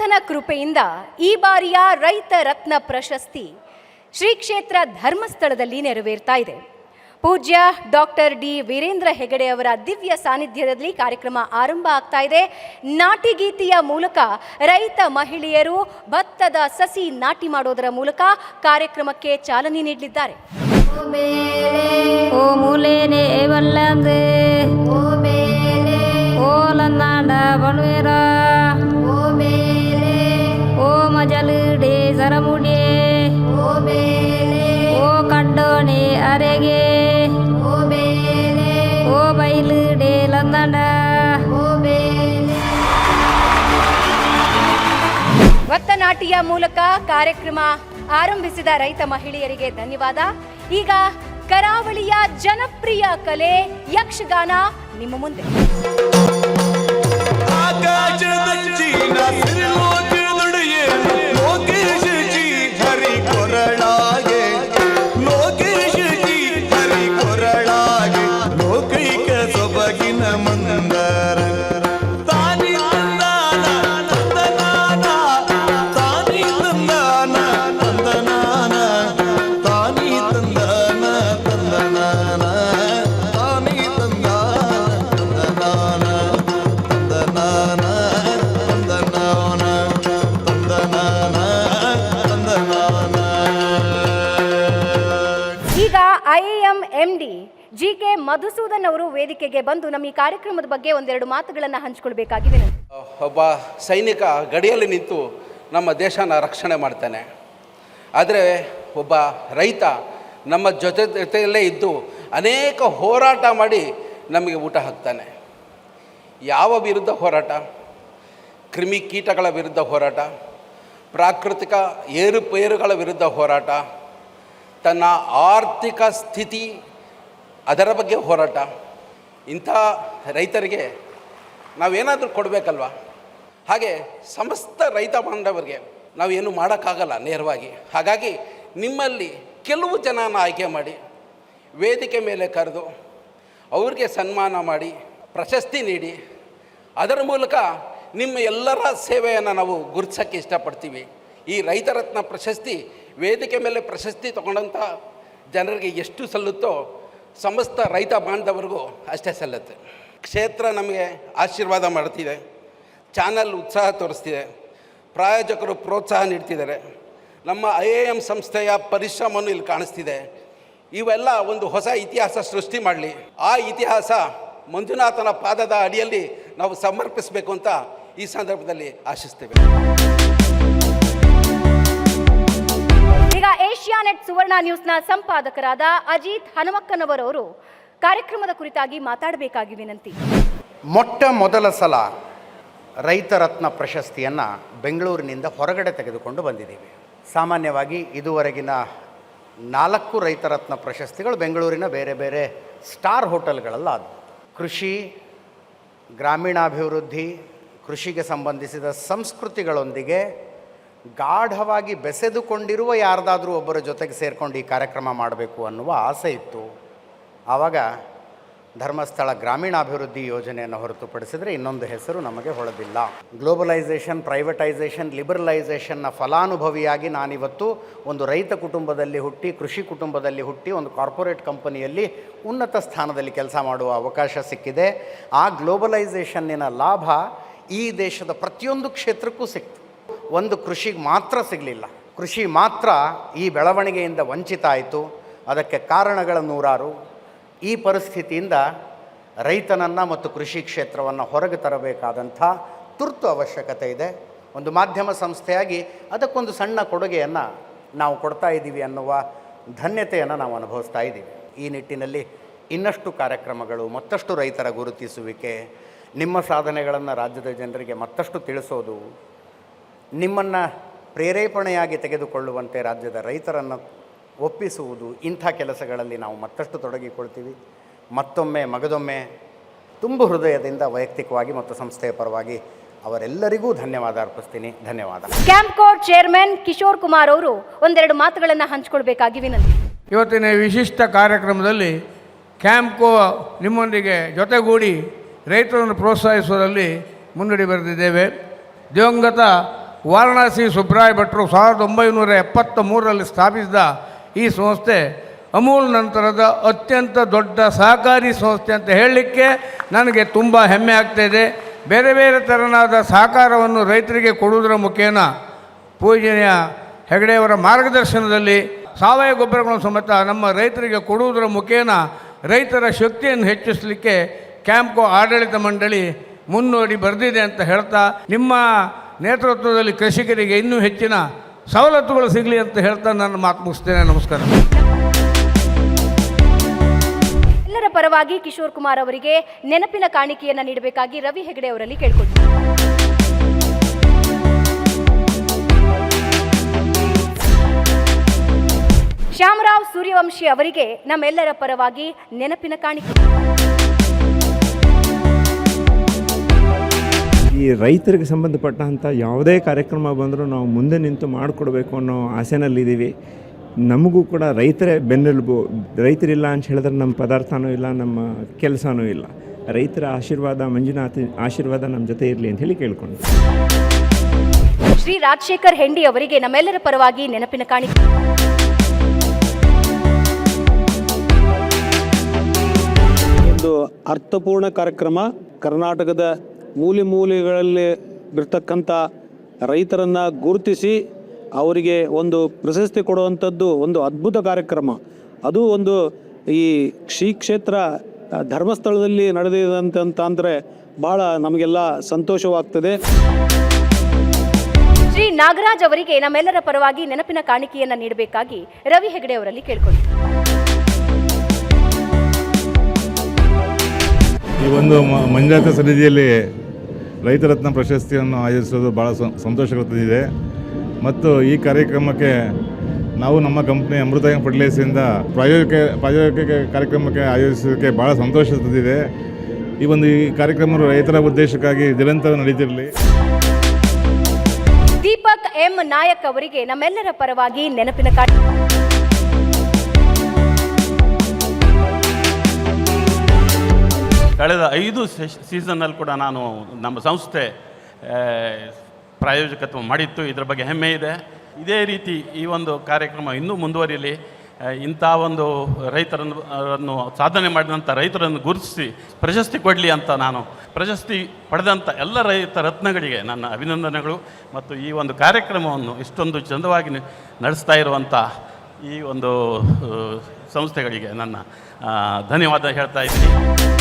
ಮಂಜುನಾಥನ ಕೃಪೆಯಿಂದ ಈ ಬಾರಿಯ ರೈತ ರತ್ನ ಪ್ರಶಸ್ತಿ ಶ್ರೀ ಕ್ಷೇತ್ರ ಧರ್ಮಸ್ಥಳದಲ್ಲಿ ನೆರವೇರ್ತಾ ಇದೆ. ಪೂಜ್ಯ ಡಾಕ್ಟರ್ ಡಿ ವೀರೇಂದ್ರ ಹೆಗಡೆ ಅವರ ದಿವ್ಯ ಸಾನ್ನಿಧ್ಯದಲ್ಲಿ ಕಾರ್ಯಕ್ರಮ ಆರಂಭ ಆಗ್ತಾ ಇದೆ. ನಾಟಿಗೀತಿಯ ಮೂಲಕ ರೈತ ಮಹಿಳೆಯರು ಭತ್ತದ ಸಸಿ ನಾಟಿ ಮಾಡೋದರ ಮೂಲಕ ಕಾರ್ಯಕ್ರಮಕ್ಕೆ ಚಾಲನೆ ನೀಡಲಿದ್ದಾರೆ. ಓ ಮೂಲೇನೆ ಓ ಸರಮುಡೆ ಓ ಕಡ್ಡೋಣೆ ಅರೆಗೆ. ಓ ಬೈಲುಡೆ ಲಂದಾಂಡ ಭತ್ತ ನಾಟಿಯ ಮೂಲಕ ಕಾರ್ಯಕ್ರಮ ಆರಂಭಿಸಿದ ರೈತ ಮಹಿಳೆಯರಿಗೆ ಧನ್ಯವಾದ. ಈಗ ಕರಾವಳಿಯ ಜನಪ್ರಿಯ ಕಲೆ ಯಕ್ಷಗಾನ ನಿಮ್ಮ ಮುಂದೆ. ಆಕಾಶದಂಚಿ ಮಧುಸೂದನ್ ಅವರು ವೇದಿಕೆಗೆ ಬಂದು ನಮ್ಮ ಈ ಕಾರ್ಯಕ್ರಮದ ಬಗ್ಗೆ ಒಂದೆರಡು ಮಾತುಗಳನ್ನು ಹಂಚಿಕೊಳ್ಬೇಕಾಗಿದೆ. ಒಬ್ಬ ಸೈನಿಕ ಗಡಿಯಲ್ಲಿ ನಿಂತು ನಮ್ಮ ದೇಶನ ರಕ್ಷಣೆ ಮಾಡ್ತಾನೆ. ಆದರೆ ಒಬ್ಬ ರೈತ ನಮ್ಮ ಜೊತೆ ಜೊತೆಯಲ್ಲೇ ಇದ್ದು ಅನೇಕ ಹೋರಾಟ ಮಾಡಿ ನಮಗೆ ಊಟ ಹಾಕ್ತಾನೆ. ಯಾವ ವಿರುದ್ಧ ಹೋರಾಟ? ಕ್ರಿಮಿ ಕೀಟಗಳ ವಿರುದ್ಧ ಹೋರಾಟ? ಪ್ರಾಕೃತಿಕ ಏರುಪೇರುಗಳ ವಿರುದ್ಧ ಹೋರಾಟ? ತನ್ನ ಆರ್ಥಿಕ ಸ್ಥಿತಿ ಅದರ ಬಗ್ಗೆ ಹೋರಾಟ. ಇಂಥ ರೈತರಿಗೆ ನಾವೇನಾದರೂ ಕೊಡಬೇಕಲ್ವ? ಹಾಗೆ ಸಮಸ್ತ ರೈತ ಬಾಂಧವರಿಗೆ ನಾವೇನು ಮಾಡೋಕ್ಕಾಗಲ್ಲ ನೇರವಾಗಿ. ಹಾಗಾಗಿ ನಿಮ್ಮಲ್ಲಿ ಕೆಲವು ಜನನ ಆಯ್ಕೆ ಮಾಡಿ, ವೇದಿಕೆ ಮೇಲೆ ಕರೆದು ಅವ್ರಿಗೆ ಸನ್ಮಾನ ಮಾಡಿ, ಪ್ರಶಸ್ತಿ ನೀಡಿ, ಅದರ ಮೂಲಕ ನಿಮ್ಮ ಎಲ್ಲರ ಸೇವೆಯನ್ನು ನಾವು ಗುರುತಿಸೋಕ್ಕೆ ಇಷ್ಟಪಡ್ತೀವಿ. ಈ ರೈತರತ್ನ ಪ್ರಶಸ್ತಿ, ವೇದಿಕೆ ಮೇಲೆ ಪ್ರಶಸ್ತಿ ತಗೊಂಡಂಥ ಜನರಿಗೆ ಎಷ್ಟು ಸಲ್ಲುತ್ತೋ ಸಮಸ್ತ ರೈತ ಬಾಂಧವರಿಗೂ ಅಷ್ಟೇ ಸಲ್ಲತ್ತೆ. ಕ್ಷೇತ್ರ ನಮಗೆ ಆಶೀರ್ವಾದ ಮಾಡ್ತಿದೆ. ಚಾನಲ್ ಉತ್ಸಾಹ ತೋರಿಸ್ತಿದೆ. ಪ್ರಾಯೋಜಕರು ಪ್ರೋತ್ಸಾಹ ನೀಡ್ತಿದ್ದಾರೆ. ನಮ್ಮ ಐ ಎ ಎಂ ಸಂಸ್ಥೆಯ ಪರಿಶ್ರಮವನ್ನು ಇಲ್ಲಿ ಕಾಣಿಸ್ತಿದೆ. ಇವೆಲ್ಲ ಒಂದು ಹೊಸ ಇತಿಹಾಸ ಸೃಷ್ಟಿ ಮಾಡಲಿ. ಆ ಇತಿಹಾಸ ಮಂಜುನಾಥನ ಪಾದದ ಅಡಿಯಲ್ಲಿ ನಾವು ಸಮರ್ಪಿಸಬೇಕು ಅಂತ ಈ ಸಂದರ್ಭದಲ್ಲಿ ಆಶಿಸ್ತೇವೆ. ಈಗ ಏಷ್ಯಾನೆಟ್ ಸುವರ್ಣ ನ್ಯೂಸ್ನ ಸಂಪಾದಕರಾದ ಅಜಿತ್ ಹನುಮಕ್ಕನವರವರು ಕಾರ್ಯಕ್ರಮದ ಕುರಿತಾಗಿ ಮಾತಾಡಬೇಕಾಗಿ ವಿನಂತಿ. ಮೊಟ್ಟ ಮೊದಲ ಸಲ ರೈತರತ್ನ ಪ್ರಶಸ್ತಿಯನ್ನು ಬೆಂಗಳೂರಿನಿಂದ ಹೊರಗಡೆ ತೆಗೆದುಕೊಂಡು ಬಂದಿದ್ದೀವಿ. ಸಾಮಾನ್ಯವಾಗಿ ಇದುವರೆಗಿನ ನಾಲ್ಕು ರೈತರತ್ನ ಪ್ರಶಸ್ತಿಗಳು ಬೆಂಗಳೂರಿನ ಬೇರೆ ಬೇರೆ ಸ್ಟಾರ್ ಹೋಟೆಲ್ಗಳಲ್ಲಾದವು ಕೃಷಿ, ಗ್ರಾಮೀಣಾಭಿವೃದ್ಧಿ, ಕೃಷಿಗೆ ಸಂಬಂಧಿಸಿದ ಸಂಸ್ಕೃತಿಗಳೊಂದಿಗೆ ಗಾಢವಾಗಿ ಬೆಸೆದುಕೊಂಡಿರುವ ಯಾರ್ದಾದರೂ ಒಬ್ಬರ ಜೊತೆಗೆ ಸೇರಿಕೊಂಡು ಈ ಕಾರ್ಯಕ್ರಮ ಮಾಡಬೇಕು ಅನ್ನುವ ಆಸೆ ಇತ್ತು. ಆವಾಗ ಧರ್ಮಸ್ಥಳ ಗ್ರಾಮೀಣಾಭಿವೃದ್ಧಿ ಯೋಜನೆಯನ್ನು ಹೊರತುಪಡಿಸಿದರೆ ಇನ್ನೊಂದು ಹೆಸರು ನಮಗೆ ಹೊಳೆದಿಲ್ಲ. ಗ್ಲೋಬಲೈಸೇಷನ್ ಪ್ರೈವೇಟೈಸೇಷನ್ ಲಿಬರಲೈಸೇಷನ್ನ ಫಲಾನುಭವಿಯಾಗಿ ನಾನಿವತ್ತು ಒಂದು ರೈತ ಕುಟುಂಬದಲ್ಲಿ ಹುಟ್ಟಿ, ಕೃಷಿ ಕುಟುಂಬದಲ್ಲಿ ಹುಟ್ಟಿ ಒಂದು ಕಾರ್ಪೊರೇಟ್ ಕಂಪನಿಯಲ್ಲಿ ಉನ್ನತ ಸ್ಥಾನದಲ್ಲಿ ಕೆಲಸ ಮಾಡುವ ಅವಕಾಶ ಸಿಕ್ಕಿದೆ. ಆ ಗ್ಲೋಬಲೈಸೇಷನ್ನಿನ ಲಾಭ ಈ ದೇಶದ ಪ್ರತಿಯೊಂದು ಕ್ಷೇತ್ರಕ್ಕೂ ಸಿಕ್ತು. ಒಂದು ಕೃಷಿಗೆ ಮಾತ್ರ ಸಿಗಲಿಲ್ಲ. ಕೃಷಿ ಮಾತ್ರ ಈ ಬೆಳವಣಿಗೆಯಿಂದ ವಂಚಿತ ಆಯಿತು. ಅದಕ್ಕೆ ಕಾರಣಗಳ ನೂರಾರು. ಈ ಪರಿಸ್ಥಿತಿಯಿಂದ ರೈತನನ್ನು ಮತ್ತು ಕೃಷಿ ಕ್ಷೇತ್ರವನ್ನು ಹೊರಗೆ ತರಬೇಕಾದಂಥ ತುರ್ತು ಅವಶ್ಯಕತೆ ಇದೆ. ಒಂದು ಮಾಧ್ಯಮ ಸಂಸ್ಥೆಯಾಗಿ ಅದಕ್ಕೊಂದು ಸಣ್ಣ ಕೊಡುಗೆಯನ್ನು ನಾವು ಕೊಡ್ತಾ ಇದ್ದೀವಿ ಅನ್ನುವ ಧನ್ಯತೆಯನ್ನು ನಾವು ಅನುಭವಿಸ್ತಾ ಇದ್ದೀವಿ. ಈ ನಿಟ್ಟಿನಲ್ಲಿ ಇನ್ನಷ್ಟು ಕಾರ್ಯಕ್ರಮಗಳು, ಮತ್ತಷ್ಟು ರೈತರ ಗುರುತಿಸುವಿಕೆ, ನಿಮ್ಮ ಸಾಧನೆಗಳನ್ನು ರಾಜ್ಯದ ಜನರಿಗೆ ಮತ್ತಷ್ಟು ತಿಳಿಸೋದು ನಿಮ್ಮನ್ನು ಪ್ರೇರೇಪಣೆಯಾಗಿ ತೆಗೆದುಕೊಳ್ಳುವಂತೆ ರಾಜ್ಯದ ರೈತರನ್ನು ಒಪ್ಪಿಸುವುದು ಇಂಥ ಕೆಲಸಗಳಲ್ಲಿ ನಾವು ಮತ್ತಷ್ಟು ತೊಡಗಿಕೊಳ್ತೀವಿ. ಮತ್ತೊಮ್ಮೆ ಮಗದೊಮ್ಮೆ ತುಂಬು ಹೃದಯದಿಂದ ವೈಯಕ್ತಿಕವಾಗಿ ಮತ್ತು ಸಂಸ್ಥೆಯ ಪರವಾಗಿ ಅವರೆಲ್ಲರಿಗೂ ಧನ್ಯವಾದ ಅರ್ಪಿಸ್ತೀನಿ. ಧನ್ಯವಾದ. ಕ್ಯಾಂಪ್ಕೋ ಚೇರ್ಮನ್ ಕಿಶೋರ್ ಕುಮಾರ್ ಅವರು ಒಂದೆರಡು ಮಾತುಗಳನ್ನು ಹಂಚಿಕೊಳ್ಬೇಕಾಗಿ ವಿನಂತಿ. ಇವತ್ತಿನ ಈ ವಿಶಿಷ್ಟ ಕಾರ್ಯಕ್ರಮದಲ್ಲಿ ಕ್ಯಾಂಪ್ಕೋ ನಿಮ್ಮೊಂದಿಗೆ ಜೊತೆಗೂಡಿ ರೈತರನ್ನು ಪ್ರೋತ್ಸಾಹಿಸುವುದರಲ್ಲಿ ಮುನ್ನಡೆ ಬರೆದಿದ್ದೇವೆ. ದಿವಂಗತ ವಾರಣಾಸಿ ಸುಬ್ರಾಯ್ ಭಟ್ರು ಸಾವಿರದ ಒಂಬೈನೂರ ಎಪ್ಪತ್ತ ಮೂರರಲ್ಲಿ ಸ್ಥಾಪಿಸಿದ ಈ ಸಂಸ್ಥೆ ಅಮೂಲ್ ನಂತರದ ಅತ್ಯಂತ ದೊಡ್ಡ ಸಹಕಾರಿ ಸಂಸ್ಥೆ ಅಂತ ಹೇಳಲಿಕ್ಕೆ ನನಗೆ ತುಂಬ ಹೆಮ್ಮೆ ಆಗ್ತಾಯಿದೆ ಬೇರೆ ಬೇರೆ ತೆರನಾದ ಸಹಕಾರವನ್ನು ರೈತರಿಗೆ ಕೊಡುವುದರ ಮುಖೇನ ಪೂಜನೀಯ ಹೆಗಡೆಯವರ ಮಾರ್ಗದರ್ಶನದಲ್ಲಿ ಸಾವಯವ ಗೊಬ್ಬರಗಳನ್ನು ಸಮೇತ ನಮ್ಮ ರೈತರಿಗೆ ಕೊಡುವುದರ ಮುಖೇನ ರೈತರ ಶಕ್ತಿಯನ್ನು ಹೆಚ್ಚಿಸಲಿಕ್ಕೆ ಕ್ಯಾಂಪ್ಕೋ ಆಡಳಿತ ಮಂಡಳಿ ಮುನ್ನೋಡಿ ಬರೆದಿದೆ ಅಂತ ಹೇಳ್ತಾ, ನಿಮ್ಮ ನೇತೃತ್ವದಲ್ಲಿ ಕೃಷಿಕರಿಗೆ ಇನ್ನೂ ಹೆಚ್ಚಿನ ಸವಲತ್ತುಗಳು ಸಿಗಲಿ ಅಂತ ಹೇಳ್ತಾ ನಾನು ಮಾತು ಮುಗಿಸ್ತೇನೆ. ನಮಸ್ಕಾರ. ಎಲ್ಲರ ಪರವಾಗಿ ಕಿಶೋರ್ ಕುಮಾರ್ ಅವರಿಗೆ ನೆನಪಿನ ಕಾಣಿಕೆಯನ್ನು ನೀಡಬೇಕಾಗಿ ರವಿ ಹೆಗಡೆ ಅವರಲ್ಲಿ ಕೇಳ್ಕೊಳ್ತೀನಿ. ಶ್ಯಾಮರಾವ್ ಸೂರ್ಯವಂಶಿ ಅವರಿಗೆ ನಮ್ಮೆಲ್ಲರ ಪರವಾಗಿ ನೆನಪಿನ ಕಾಣಿಕೆ. ಈ ರೈತರಿಗೆ ಸಂಬಂಧಪಟ್ಟಂಥ ಯಾವುದೇ ಕಾರ್ಯಕ್ರಮ ಬಂದರೂ ನಾವು ಮುಂದೆ ನಿಂತು ಮಾಡಿಕೊಡ್ಬೇಕು ಅನ್ನೋ ಆಸೆನಲ್ಲಿದ್ದೀವಿ. ನಮಗೂ ಕೂಡ ರೈತರೇ ಬೆನ್ನೆಲುಬು. ರೈತರಿಲ್ಲ ಅಂತ ಹೇಳಿದ್ರೆ ನಮ್ಮ ಪದಾರ್ಥನೂ ಇಲ್ಲ ನಮ್ಮ ಕೆಲಸನೂ ಇಲ್ಲ. ರೈತರ ಆಶೀರ್ವಾದ ಮಂಜುನಾಥ ಆಶೀರ್ವಾದ ನಮ್ಮ ಜೊತೆ ಇರಲಿ ಅಂತ ಹೇಳಿ ಕೇಳ್ಕೊಂಡು ಶ್ರೀ ರಾಜಶೇಖರ್ ಹೆಂಡಿ ಅವರಿಗೆ ನಮ್ಮೆಲ್ಲರ ಪರವಾಗಿ ನೆನಪಿನ ಕಾಣಿಕೆ ಒಂದು ಅರ್ಥಪೂರ್ಣ ಕಾರ್ಯಕ್ರಮ ಕರ್ನಾಟಕದ ಮೂಲೆ ಮೂಲೆಗಳಲ್ಲಿ ಇರ್ತಕ್ಕಂಥ ರೈತರನ್ನು ಗುರುತಿಸಿ ಅವರಿಗೆ ಒಂದು ಪ್ರಶಸ್ತಿ ಕೊಡುವಂಥದ್ದು ಒಂದು ಅದ್ಭುತ ಕಾರ್ಯಕ್ರಮ. ಅದು ಒಂದು ಈ ಶ್ರೀ ಕ್ಷೇತ್ರ ಧರ್ಮಸ್ಥಳದಲ್ಲಿ ನಡೆದಿದಂತ ಅಂದರೆ ಭಾಳ ನಮಗೆಲ್ಲ ಸಂತೋಷವಾಗ್ತದೆ. ಶ್ರೀ ನಾಗರಾಜ್ ಅವರಿಗೆ ನಮ್ಮೆಲ್ಲರ ಪರವಾಗಿ ನೆನಪಿನ ಕಾಣಿಕೆಯನ್ನು ನೀಡಬೇಕಾಗಿ ರವಿ ಹೆಗಡೆ ಅವರಲ್ಲಿ ಕೇಳ್ಕೊಳ್ತೀನಿ ಈ ಒಂದು ಮಂಜಾತ ಸನ್ನಿಧಿಯಲ್ಲಿ ರೈತರತ್ನ ಪ್ರಶಸ್ತಿಯನ್ನು ಆಯೋಜಿಸೋದು ಭಾಳ ಸಂತೋಷ ತಂದಿದೆ ಮತ್ತು ಈ ಕಾರ್ಯಕ್ರಮಕ್ಕೆ ನಾವು ನಮ್ಮ ಕಂಪ್ನಿ ಅಮೃತ ಫರ್ಟಿಲೈಸಿಂದ ಪ್ರಾಯೋಗಿಕ ಪ್ರಾಯೋಗಿಕ ಕಾರ್ಯಕ್ರಮಕ್ಕೆ ಆಯೋಜಿಸೋದಕ್ಕೆ ಭಾಳ ಸಂತೋಷ ತಂದಿದೆ ಈ ಒಂದು ಈ ಕಾರ್ಯಕ್ರಮ ರೈತರ ಉದ್ದೇಶಕ್ಕಾಗಿ ನಿರಂತರ ನಡೀತಿರಲಿ. ದೀಪಕ್ ಎಂ ನಾಯಕ್ ಅವರಿಗೆ ನಮ್ಮೆಲ್ಲರ ಪರವಾಗಿ ನೆನಪಿನ ಕಾಣಿಕೆ ಕಳೆದ ಐದು ಸೀಸನ್ನಲ್ಲಿ ಕೂಡ ನಾನು ನಮ್ಮ ಸಂಸ್ಥೆ ಪ್ರಾಯೋಜಕತ್ವ ಮಾಡಿತ್ತು. ಇದರ ಬಗ್ಗೆ ಹೆಮ್ಮೆ ಇದೆ. ಇದೇ ರೀತಿ ಈ ಒಂದು ಕಾರ್ಯಕ್ರಮ ಇನ್ನೂ ಮುಂದುವರಿಯಲಿ ಇಂಥ ಒಂದು ರೈತರನ್ನು, ಸಾಧನೆ ಮಾಡಿದಂಥ ರೈತರನ್ನು ಗುರುತಿಸಿ ಪ್ರಶಸ್ತಿ ಕೊಡಲಿ ಅಂತ ನಾನು ಪ್ರಶಸ್ತಿ ಪಡೆದಂಥ ಎಲ್ಲ ರೈತ ರತ್ನಗಳಿಗೆ ನನ್ನ ಅಭಿನಂದನೆಗಳು. ಮತ್ತು ಈ ಒಂದು ಕಾರ್ಯಕ್ರಮವನ್ನು ಇಷ್ಟೊಂದು ಚಂದವಾಗಿ ನಡೆಸ್ತಾ ಇರುವಂಥ ಈ ಒಂದು ಸಂಸ್ಥೆಗಳಿಗೆ ನನ್ನ ಧನ್ಯವಾದ ಹೇಳ್ತಾ ಇದ್ದೀನಿ.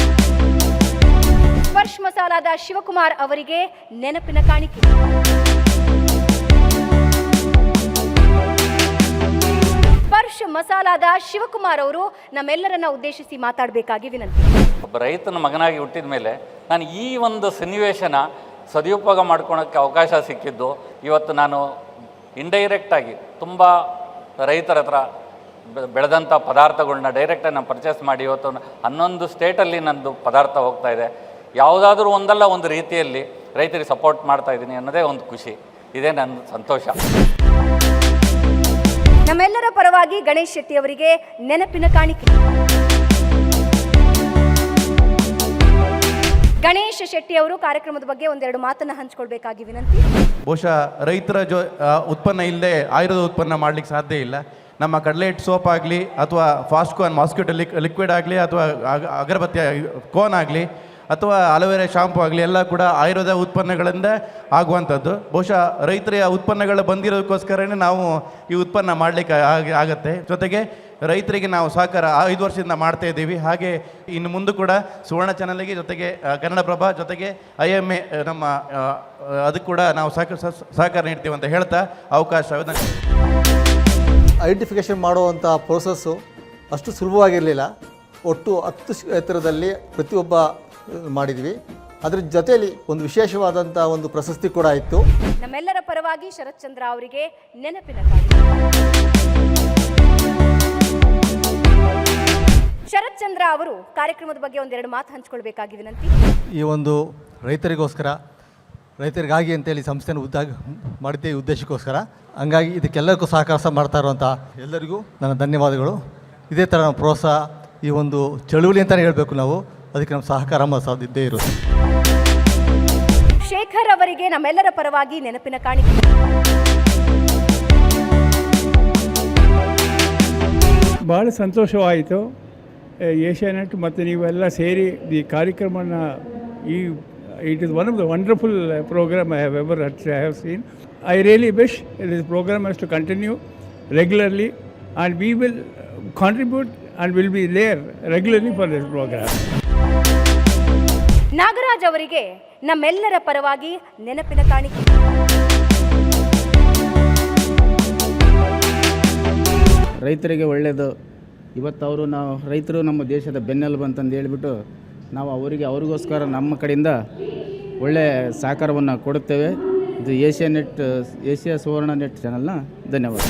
ಸ್ಪರ್ಶ್ ಮಸಾಲಾದ ಶಿವಕುಮಾರ್ ಅವರಿಗೆ ನೆನಪಿನ ಕಾಣಿಕೆ. ಸ್ಪರ್ಶ ಮಸಾಲಾದ ಶಿವಕುಮಾರ್ ಅವರು ನಮ್ಮೆಲ್ಲರನ್ನ ಉದ್ದೇಶಿಸಿ ಮಾತಾಡಬೇಕಾಗಿ ವಿನಂತಿ. ಒಬ್ಬ ರೈತನ ಮಗನಾಗಿ ಹುಟ್ಟಿದ ಮೇಲೆ ನಾನು ಈ ಒಂದು ಸನ್ನಿವೇಶನ ಸದುಪಯೋಗ ಮಾಡ್ಕೊಳಕ್ಕೆ ಅವಕಾಶ ಸಿಕ್ಕಿದ್ದು ಇವತ್ತು ನಾನು ಇಂಡೈರೆಕ್ಟಾಗಿ ತುಂಬ ರೈತರ ಹತ್ರ ಬೆಳೆದಂಥ ಪದಾರ್ಥಗಳನ್ನ ಡೈರೆಕ್ಟಾಗಿ ನಾನು ಪರ್ಚೇಸ್ ಮಾಡಿ ಇವತ್ತು ಹನ್ನೊಂದು ಸ್ಟೇಟಲ್ಲಿ ನಂದು ಪದಾರ್ಥ ಹೋಗ್ತಾ ಇದೆ. ಯಾವುದಾದ್ರೂ ಒಂದಲ್ಲ ಒಂದು ರೀತಿಯಲ್ಲಿ ರೈತರಿಗೆ ಸಪೋರ್ಟ್ ಮಾಡ್ತಾ ಇದ್ದೀನಿ ಅನ್ನೋದೇ ಒಂದು ಖುಷಿ. ಇದೇ ನನ್ನ ಸಂತೋಷ. ನಮ್ಮೆಲ್ಲರ ಪರವಾಗಿ ಗಣೇಶ್ ಶೆಟ್ಟಿ ಅವರಿಗೆ ನೆನಪಿನ ಕಾಣಿಕೆ. ಗಣೇಶ್ ಶೆಟ್ಟಿ ಅವರು ಕಾರ್ಯಕ್ರಮದ ಬಗ್ಗೆ ಒಂದೆರಡು ಮಾತನ್ನ ಹಂಚ್ಕೊಳ್ಬೇಕಾಗಿ ವಿನಂತಿ. ಬಹುಶಃ ರೈತರ ಜೊ ಆ, ಉತ್ಪನ್ನ ಇಲ್ಲದೆ ಆಯುರ್ವೇದ ಉತ್ಪನ್ನ ಮಾಡ್ಲಿಕ್ಕೆ ಸಾಧ್ಯ ಇಲ್ಲ. ನಮ್ಮ ಕಡಲೆ ಹಿಟ್ಟು ಸೋಪ್ ಆಗಲಿ ಅಥವಾ ಫಾಸ್ಟ್ ಕೋನ್ ಮಾಸ್ಕಿಟೋ ಲಿಕ್ ಲಿಕ್ವಿಡ್ ಆಗಲಿ ಅಥವಾ ಅಗ- ಅಗರಬತ್ತಿ ಕೋನ್ ಆಗಲಿ ಅಥವಾ ಅಲೋವೆರಾ ಶಾಂಪು ಆಗಲಿ, ಎಲ್ಲ ಕೂಡ ಆಯುರ್ವೇದ ಉತ್ಪನ್ನಗಳಿಂದ ಆಗುವಂಥದ್ದು. ಬಹುಶಃ ರೈತರ ಉತ್ಪನ್ನಗಳು ಬಂದಿರೋದಕ್ಕೋಸ್ಕರನೇ ನಾವು ಈ ಉತ್ಪನ್ನ ಮಾಡಲಿಕ್ಕೆ ಆಗುತ್ತೆ. ಜೊತೆಗೆ ರೈತರಿಗೆ ನಾವು ಸಹಕಾರ ಐದು ವರ್ಷದಿಂದ ಮಾಡ್ತಾ ಇದ್ದೀವಿ. ಹಾಗೆ ಇನ್ನು ಮುಂದೆ ಕೂಡ ಸುವರ್ಣ ಚಾನಲ್ಗೆ ಜೊತೆಗೆ ಕನ್ನಡಪ್ರಭ ಜೊತೆಗೆ ಐ ಎಂ ಎ ನಮ್ಮ ಅದಕ್ಕೆ ಕೂಡ ನಾವು ಸಹಕಾರ ಸಹ- ಸಹಕಾರ ನೀಡ್ತೀವಿ ಅಂತ ಹೇಳ್ತಾ ಅವಕಾಶ ಐಡೆಂಟಿಫಿಕೇಷನ್ ಮಾಡುವಂಥ ಪ್ರೋಸೆಸ್ಸು ಅಷ್ಟು ಸುಲಭವಾಗಿರಲಿಲ್ಲ. ಒಟ್ಟು ಹತ್ತು ಎತ್ತರದಲ್ಲಿ ಪ್ರತಿಯೊಬ್ಬ ಮಾಡಿದ್ವಿ. ಅದ್ರ ಜೊತೆಯಲ್ಲಿ ಒಂದು ವಿಶೇಷವಾದಂಥ ಒಂದು ಪ್ರಶಸ್ತಿ ಕೂಡ ಇತ್ತು. ನಮ್ಮೆಲ್ಲರ ಪರವಾಗಿ ಶರತ್ ಚಂದ್ರ ಅವರಿಗೆ ನೆನಪಿನ ಕಾಣಿಕೆ ಶರತ್ ಚಂದ್ರ ಅವರು ಕಾರ್ಯಕ್ರಮದ ಬಗ್ಗೆ ಒಂದೆರಡು ಮಾತು ಹಂಚ್ಕೊಳ್ಬೇಕಾಗಿ ವಿನಂತಿ ಈ ಒಂದು ರೈತರಿಗೋಸ್ಕರ ರೈತರಿಗಾಗಿ ಅಂತೇಳಿ ಸಂಸ್ಥೆನ ಉದ್ದಾಗ ಮಾಡಿದ್ದೆ ಈ ಉದ್ದೇಶಕ್ಕೋಸ್ಕರ. ಹಂಗಾಗಿ ಇದಕ್ಕೆಲ್ಲರಿಗೂ ಸಹಕಾರ ಸಹ ಮಾಡ್ತಾ ಇರುವಂಥ ಎಲ್ಲರಿಗೂ ನನ್ನ ಧನ್ಯವಾದಗಳು. ಇದೇ ಥರ ಪ್ರೋತ್ಸಾಹ ಈ ಒಂದು ಚಳುವಳಿ ಅಂತಲೇ ಹೇಳಬೇಕು ನಾವು. ಅದಕ್ಕೆ ನಮ್ಮ ಸಹಕಾರ ಸಾಧ್ಯತೆ ಸಾಧ್ಯ ಇರುತ್ತೆ. ಶೇಖರ್ ಅವರಿಗೆ ನಮ್ಮೆಲ್ಲರ ಪರವಾಗಿ ನೆನಪಿನ ಕಾಣಿಕೆ. ಭಾಳ ಸಂತೋಷವಾಯಿತು. ಏಷ್ಯಾನೆಟ್ ಮತ್ತು ನೀವೆಲ್ಲ ಸೇರಿ ಈ ಕಾರ್ಯಕ್ರಮನ ಈ it is one of the wonderful program I have ever I have seen I really wish is program has to continue regularly and we will contribute and will be there regularly for this program Nagaraj ಅವರಿಗೆ ನಮ್ಮೆಲ್ಲರ ಪರವಾಗಿ ನೆನಪಿನ ಕಾಣಿಕೆ. ರೈತರಿಗೆ ಒಳ್ಳೆಯದು ಇವತ್ತು ಅವರು ನಾವು ರೈತರು ನಮ್ಮ ದೇಶದ ಬೆನ್ನೆಲುಬು ಅಂತಂದು ಹೇಳಿಬಿಟ್ಟು ನಾವು ಅವರಿಗೆ ಅವ್ರಿಗೋಸ್ಕರ ನಮ್ಮ ಕಡೆಯಿಂದ ಒಳ್ಳೆಯ ಸಹಕಾರವನ್ನು ಕೊಡುತ್ತೇವೆ. ಇದು Asia net Asia Suvarna net ಚಾನಲ್ನ ಧನ್ಯವಾದ.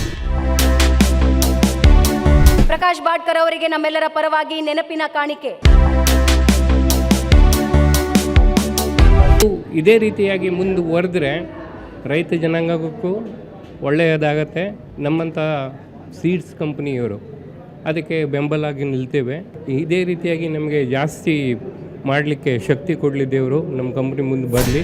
ಪ್ರಕಾಶ್ ಬಾಡ್ಕರ್ ಅವರಿಗೆ ನಮ್ಮೆಲ್ಲರ ಪರವಾಗಿ ನೆನಪಿನ ಕಾಣಿಕೆ. ಇದೇ ರೀತಿಯಾಗಿ ಮುಂದುವರೆದ್ರೆ ರೈತ ಜನಾಂಗಕ್ಕೂ ಒಳ್ಳೆಯದಾಗತ್ತೆ. ನಮ್ಮಂಥ ಸೀಡ್ಸ್ ಕಂಪ್ನಿಯವರು ಅದಕ್ಕೆ ಬೆಂಬಲಾಗಿ ನಿಲ್ತೇವೆ. ಇದೇ ರೀತಿಯಾಗಿ ನಮಗೆ ಜಾಸ್ತಿ ಮಾಡಲಿಕ್ಕೆ ಶಕ್ತಿ ಕೊಡಲಿ ದೇವರು. ನಮ್ಮ ಕಂಪ್ನಿ ಮುಂದೆ ಬರಲಿ.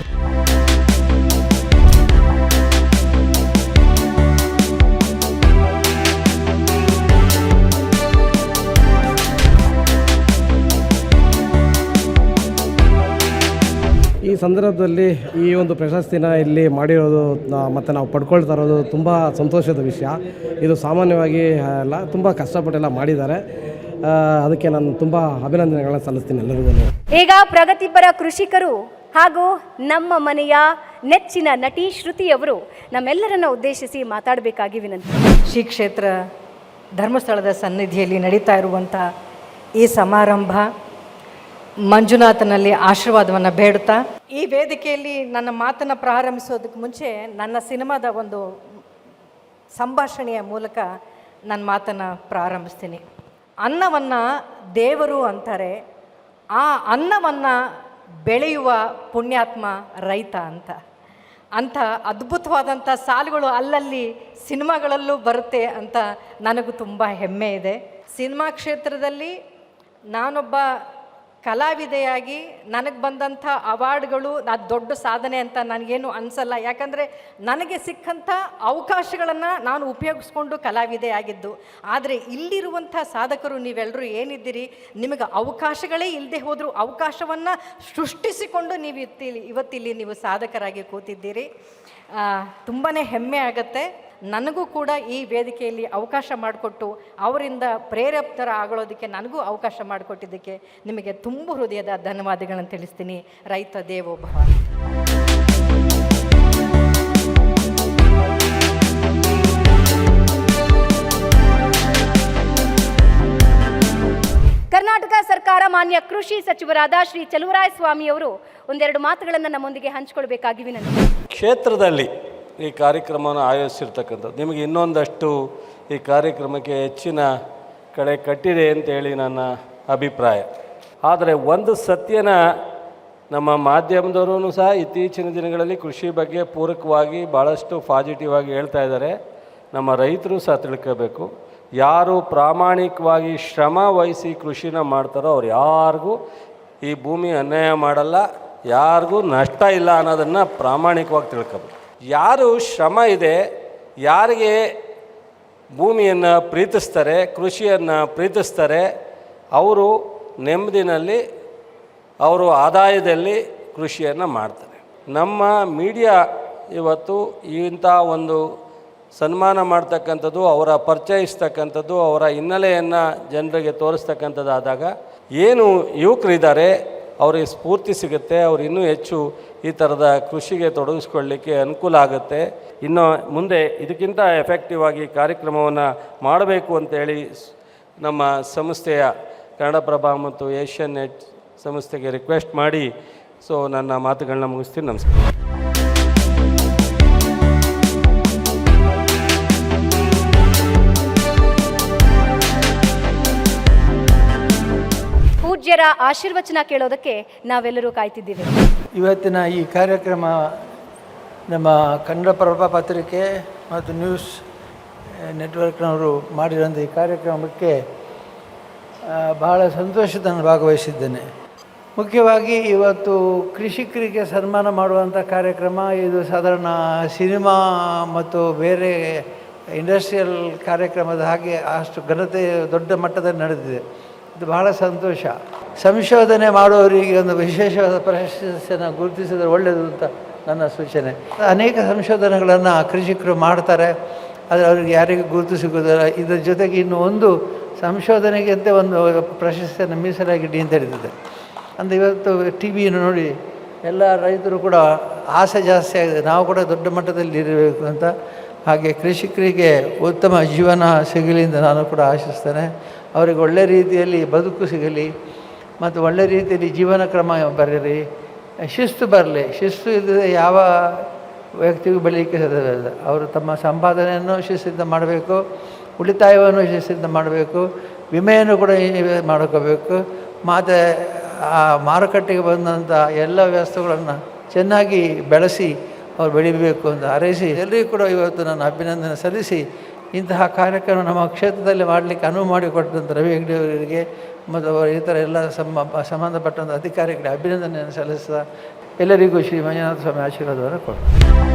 ಈ ಸಂದರ್ಭದಲ್ಲಿ ಈ ಒಂದು ಪ್ರಶಸ್ತಿನ ಇಲ್ಲಿ ಮಾಡಿರೋದು ಮತ್ತು ನಾವು ಪಡ್ಕೊಳ್ತಾ ಇರೋದು ತುಂಬ ಸಂತೋಷದ ವಿಷಯ. ಇದು ಸಾಮಾನ್ಯವಾಗಿ ಅಲ್ಲ ತುಂಬ ಕಷ್ಟಪಟ್ಟೆಲ್ಲ ಮಾಡಿದ್ದಾರೆ. ಅದಕ್ಕೆ ನಾನು ತುಂಬ ಅಭಿನಂದನೆಗಳನ್ನ ಸಲ್ಲಿಸ್ತೀನಿ ಎಲ್ಲರಿಗೂ. ಈಗ ಪ್ರಗತಿಪರ ಕೃಷಿಕರು ಹಾಗೂ ನಮ್ಮ ಮನೆಯ ನೆಚ್ಚಿನ ನಟಿ ಶ್ರುತಿಯವರು ನಮ್ಮೆಲ್ಲರನ್ನ ಉದ್ದೇಶಿಸಿ ಮಾತಾಡಬೇಕಾಗಿ ವಿನಂತಿ. ಶ್ರೀ ಕ್ಷೇತ್ರ ಧರ್ಮಸ್ಥಳದ ಸನ್ನಿಧಿಯಲ್ಲಿ ನಡೀತಾ ಇರುವಂಥ ಈ ಸಮಾರಂಭ ಮಂಜುನಾಥನಲ್ಲಿ ಆಶೀರ್ವಾದವನ್ನು ಬೇಡುತ್ತಾ? ಈ ವೇದಿಕೆಯಲ್ಲಿ ನನ್ನ ಮಾತನ್ನು ಪ್ರಾರಂಭಿಸೋದಕ್ಕೆ ಮುಂಚೆ ನನ್ನ ಸಿನಿಮಾದ ಒಂದು ಸಂಭಾಷಣೆಯ ಮೂಲಕ ನನ್ನ ಮಾತನ್ನು ಪ್ರಾರಂಭಿಸ್ತೀನಿ. ಅನ್ನವನ್ನು ದೇವರು ಅಂತಾರೆ, ಆ ಅನ್ನವನ್ನು ಬೆಳೆಯುವ ಪುಣ್ಯಾತ್ಮ ರೈತ ಅಂತ. ಅಂಥ ಅದ್ಭುತವಾದಂಥ ಸಾಲುಗಳು ಅಲ್ಲಲ್ಲಿ ಸಿನಿಮಾಗಳಲ್ಲೂ ಬರುತ್ತೆ ಅಂತ ನನಗೂ ತುಂಬ ಹೆಮ್ಮೆ ಇದೆ. ಸಿನಿಮಾ ಕ್ಷೇತ್ರದಲ್ಲಿ ನಾನೊಬ್ಬ ಕಲಾವಿದೆಯಾಗಿ ನನಗೆ ಬಂದಂಥ ಅವಾರ್ಡ್ಗಳು ಅದು ದೊಡ್ಡ ಸಾಧನೆ ಅಂತ ನನಗೇನು ಅನಿಸಲ್ಲ. ಯಾಕಂದರೆ ನನಗೆ ಸಿಕ್ಕಂಥ ಅವಕಾಶಗಳನ್ನು ನಾನು ಉಪಯೋಗಿಸ್ಕೊಂಡು ಕಲಾವಿದೆ ಆಗಿದ್ದು. ಆದರೆ ಇಲ್ಲಿರುವಂಥ ಸಾಧಕರು ನೀವೆಲ್ಲರೂ ಏನಿದ್ದೀರಿ? ನಿಮಗೆ ಅವಕಾಶಗಳೇ ಇಲ್ಲದೆ ಹೋದರೂ ಅವಕಾಶವನ್ನು ಸೃಷ್ಟಿಸಿಕೊಂಡು ನೀವು ಇತ್ತಿಲ್ಲಿ, ಇವತ್ತಿಲ್ಲಿ ನೀವು ಸಾಧಕರಾಗಿ ಕೂತಿದ್ದೀರಿ. ತುಂಬಾ ಹೆಮ್ಮೆ ಆಗತ್ತೆ. ನನಗೂ ಕೂಡ ಈ ವೇದಿಕೆಯಲ್ಲಿ ಅವಕಾಶ ಮಾಡಿಕೊಟ್ಟು ಅವರಿಂದ ಪ್ರೇರೇಪಿತರ ಆಗೋದಕ್ಕೆ ನನಗೂ ಅವಕಾಶ ಮಾಡಿಕೊಟ್ಟಿದ್ದಕ್ಕೆ ನಿಮಗೆ ತುಂಬ ಹೃದಯದ ಧನ್ಯವಾದಗಳನ್ನು ತಿಳಿಸ್ತೀನಿ. ರೈತ ದೇವೋಭವ ಕರ್ನಾಟಕ ಸರ್ಕಾರ ಮಾನ್ಯ ಕೃಷಿ ಸಚಿವರಾದ ಶ್ರೀ ಚಲುವರಾಯ ಸ್ವಾಮಿ ಅವರು ಒಂದೆರಡು ಮಾತುಗಳನ್ನು ನಮ್ಮೊಂದಿಗೆ ಹಂಚಿಕೊಳ್ಬೇಕಾಗಿವೆ ನನಗೆ ಕ್ಷೇತ್ರದಲ್ಲಿ ಈ ಕಾರ್ಯಕ್ರಮವನ್ನು ಆಯೋಜಿಸಿರ್ತಕ್ಕಂಥದ್ದು. ನಿಮಗೆ ಇನ್ನೊಂದಷ್ಟು ಈ ಕಾರ್ಯಕ್ರಮಕ್ಕೆ ಹೆಚ್ಚಿನ ಕಡೆ ಕಟ್ಟಿದೆ ಅಂತೇಳಿ ನನ್ನ ಅಭಿಪ್ರಾಯ. ಆದರೆ ಒಂದು ಸತ್ಯನ ನಮ್ಮ ಮಾಧ್ಯಮದವರು ಸಹ ಇತ್ತೀಚಿನ ದಿನಗಳಲ್ಲಿ ಕೃಷಿ ಬಗ್ಗೆ ಪೂರಕವಾಗಿ ಭಾಳಷ್ಟು ಪಾಸಿಟಿವ್ ಆಗಿ ಹೇಳ್ತಾ ಇದ್ದಾರೆ. ನಮ್ಮ ರೈತರು ಸಹ ತಿಳ್ಕೋಬೇಕು. ಯಾರು ಪ್ರಾಮಾಣಿಕವಾಗಿ ಶ್ರಮ ವಹಿಸಿ ಕೃಷಿನ ಮಾಡ್ತಾರೋ ಅವ್ರು ಯಾರಿಗೂ ಈ ಭೂಮಿ ಅನ್ಯಾಯ ಮಾಡಲ್ಲ, ಯಾರಿಗೂ ನಷ್ಟ ಇಲ್ಲ ಅನ್ನೋದನ್ನು ಪ್ರಾಮಾಣಿಕವಾಗಿ ತಿಳ್ಕೋಬೇಕು. ಯಾರು ಶ್ರಮ ಇದೆ, ಯಾರಿಗೆ ಭೂಮಿಯನ್ನು ಪ್ರೀತಿಸ್ತಾರೆ, ಕೃಷಿಯನ್ನು ಪ್ರೀತಿಸ್ತಾರೆ, ಅವರು ನೆಮ್ಮದಿನಲ್ಲಿ, ಅವರು ಆದಾಯದಲ್ಲಿ ಕೃಷಿಯನ್ನು ಮಾಡ್ತಾರೆ. ನಮ್ಮ ಮೀಡಿಯಾ ಇವತ್ತು ಇಂಥ ಒಂದು ಸನ್ಮಾನ ಮಾಡ್ತಕ್ಕಂಥದ್ದು, ಅವರ ಪರಿಚಯಿಸ್ತಕ್ಕಂಥದ್ದು, ಅವರ ಹಿನ್ನೆಲೆಯನ್ನು ಜನರಿಗೆ ತೋರಿಸ್ತಕ್ಕಂಥದ್ದಾದಾಗ, ಏನು ಯುವಕರಿದ್ದಾರೆ ಅವರಿಗೆ ಸ್ಫೂರ್ತಿ ಸಿಗುತ್ತೆ, ಅವ್ರು ಇನ್ನೂ ಹೆಚ್ಚು ಈ ಥರದ ಕೃಷಿಗೆ ತೊಡಗಿಸ್ಕೊಳ್ಳಿಕ್ಕೆ ಅನುಕೂಲ ಆಗುತ್ತೆ. ಇನ್ನು ಮುಂದೆ ಇದಕ್ಕಿಂತ ಎಫೆಕ್ಟಿವ್ ಆಗಿ ಕಾರ್ಯಕ್ರಮವನ್ನು ಮಾಡಬೇಕು ಅಂತೇಳಿ ನಮ್ಮ ಸಂಸ್ಥೆಯ ಕನ್ನಡಪ್ರಭ ಮತ್ತು ಏಷ್ಯನ್ ನೆಟ್ ಸಂಸ್ಥೆಗೆ ರಿಕ್ವೆಸ್ಟ್ ಮಾಡಿ. ಸೊ ನನ್ನ ಮಾತುಗಳನ್ನ ಮುಗಿಸ್ತೀನಿ. ನಮಸ್ಕಾರ. ಪೂಜ್ಯರ ಆಶೀರ್ವಚನ ಕೇಳೋದಕ್ಕೆ ನಾವೆಲ್ಲರೂ ಕಾಯ್ತಿದ್ದೀವಿ. ಇವತ್ತಿನ ಈ ಕಾರ್ಯಕ್ರಮ ನಮ್ಮ ಕನ್ನಡಪ್ರಭ ಪತ್ರಿಕೆ ಮತ್ತು ನ್ಯೂಸ್ ನೆಟ್ವರ್ಕ್ನವರು ಮಾಡಿರೋಂಥ ಈ ಕಾರ್ಯಕ್ರಮಕ್ಕೆ ಬಹಳ ಸಂತೋಷದ ಭಾಗವಹಿಸಿದ್ದೇನೆ. ಮುಖ್ಯವಾಗಿ ಇವತ್ತು ಕೃಷಿಕರಿಗೆ ಸನ್ಮಾನ ಮಾಡುವಂಥ ಕಾರ್ಯಕ್ರಮ, ಇದು ಸಾಧಾರಣ ಸಿನಿಮಾ ಮತ್ತು ಬೇರೆ ಇಂಡಸ್ಟ್ರಿಯಲ್ ಕಾರ್ಯಕ್ರಮದ ಹಾಗೆ ಅಷ್ಟು ಘನತೆ ದೊಡ್ಡ ಮಟ್ಟದಲ್ಲಿ ನಡೆದಿದೆ. ಇದು ಬಹಳ ಸಂತೋಷ. ಸಂಶೋಧನೆ ಮಾಡುವವರಿಗೆ ಒಂದು ವಿಶೇಷವಾದ ಪ್ರಶಸ್ತಿಯನ್ನು ಗುರುತಿಸಿದರೆ ಒಳ್ಳೆಯದು ಅಂತ ನನ್ನ ಸೂಚನೆ. ಅನೇಕ ಸಂಶೋಧನೆಗಳನ್ನು ಕೃಷಿಕರು ಮಾಡ್ತಾರೆ. ಆದರೆ ಅವರಿಗೆ ಯಾರಿಗೂ ಗುರುತು ಸಿಗೋದಿಲ್ಲ ಇದರ ಜೊತೆಗೆ ಇನ್ನು ಒಂದು ಸಂಶೋಧನೆಗೆ ಅಂತ ಒಂದು ಪ್ರಶಸ್ತಿಯನ್ನು ಮೀಸಲಾಗಿಡಿ ಅಂತ ಹೇಳಿದೆ ಅಂದರೆ ಇವತ್ತು ಟಿ ವಿಯನ್ನು ನೋಡಿ ಎಲ್ಲ ರೈತರು ಕೂಡ ಆಸೆ ಜಾಸ್ತಿ ಆಗಿದೆ. ನಾವು ಕೂಡ ದೊಡ್ಡ ಮಟ್ಟದಲ್ಲಿ ಇರಬೇಕು ಅಂತ. ಹಾಗೆ ಕೃಷಿಕರಿಗೆ ಉತ್ತಮ ಜೀವನ ಸಿಗಲಿ ಅಂತ ನಾನು ಕೂಡ ಆಶಿಸ್ತೇನೆ. ಅವರಿಗೆ ಒಳ್ಳೆ ರೀತಿಯಲ್ಲಿ ಬದುಕು ಸಿಗಲಿ. ಮತ್ತು ಒಳ್ಳೆ ರೀತಿಯಲ್ಲಿ ಜೀವನ ಕ್ರಮ ಬರೀರಿ ಶಿಸ್ತು ಬರಲಿ. ಶಿಸ್ತು ಇಲ್ಲದೆ ಯಾವ ವ್ಯಕ್ತಿಗೂ ಬೆಳೀಲಿಕ್ಕೆ ಸಾಧ್ಯವಿಲ್ಲ. ಅವರು ತಮ್ಮ ಸಂಪಾದನೆಯನ್ನು ಶಿಸ್ತಿಂದ ಮಾಡಬೇಕು, ಉಳಿತಾಯವನ್ನು ಶಿಸ್ತಿಂದ ಮಾಡಬೇಕು, ವಿಮೆಯನ್ನು ಕೂಡ ಮಾಡ್ಕೋಬೇಕು. ಮತ್ತು ಆ ಮಾರುಕಟ್ಟೆಗೆ ಬಂದಂಥ ಎಲ್ಲ ವ್ಯವಸ್ಥೆಗಳನ್ನು ಚೆನ್ನಾಗಿ ಬೆಳೆಸಿ, ಅವ್ರು ಬೆಳಿಬೇಕು ಅಂತ ಹಾರೈಸಿ. ಎಲ್ಲರಿಗೂ ಕೂಡ ಇವತ್ತು ನಾನು ಅಭಿನಂದನೆ ಸಲ್ಲಿಸಿ. ಇಂತಹ ಕಾರ್ಯಕ್ರಮ ನಮ್ಮ ಕ್ಷೇತ್ರದಲ್ಲಿ ಮಾಡಲಿಕ್ಕೆ ಅನುವು ಮಾಡಿಕೊಟ್ಟಂಥ ರವಿ ಹೆಗ್ಡೆ ಅವರಿಗೆ ಮತ್ತು ಈ ಇತರ ಎಲ್ಲ ಸಂಬ ಸಂಬಂಧಪಟ್ಟಂಥ ಅಧಿಕಾರಿಗಳಿಗೆ ಅಭಿನಂದನೆಯನ್ನು ಸಲ್ಲಿಸ್ತಾ ಎಲ್ಲರಿಗೂ ಶ್ರೀ ಮಂಜುನಾಥ ಸ್ವಾಮಿ ಆಶೀರ್ವಾದವನ್ನು ಕೊಡ್ತಾರೆ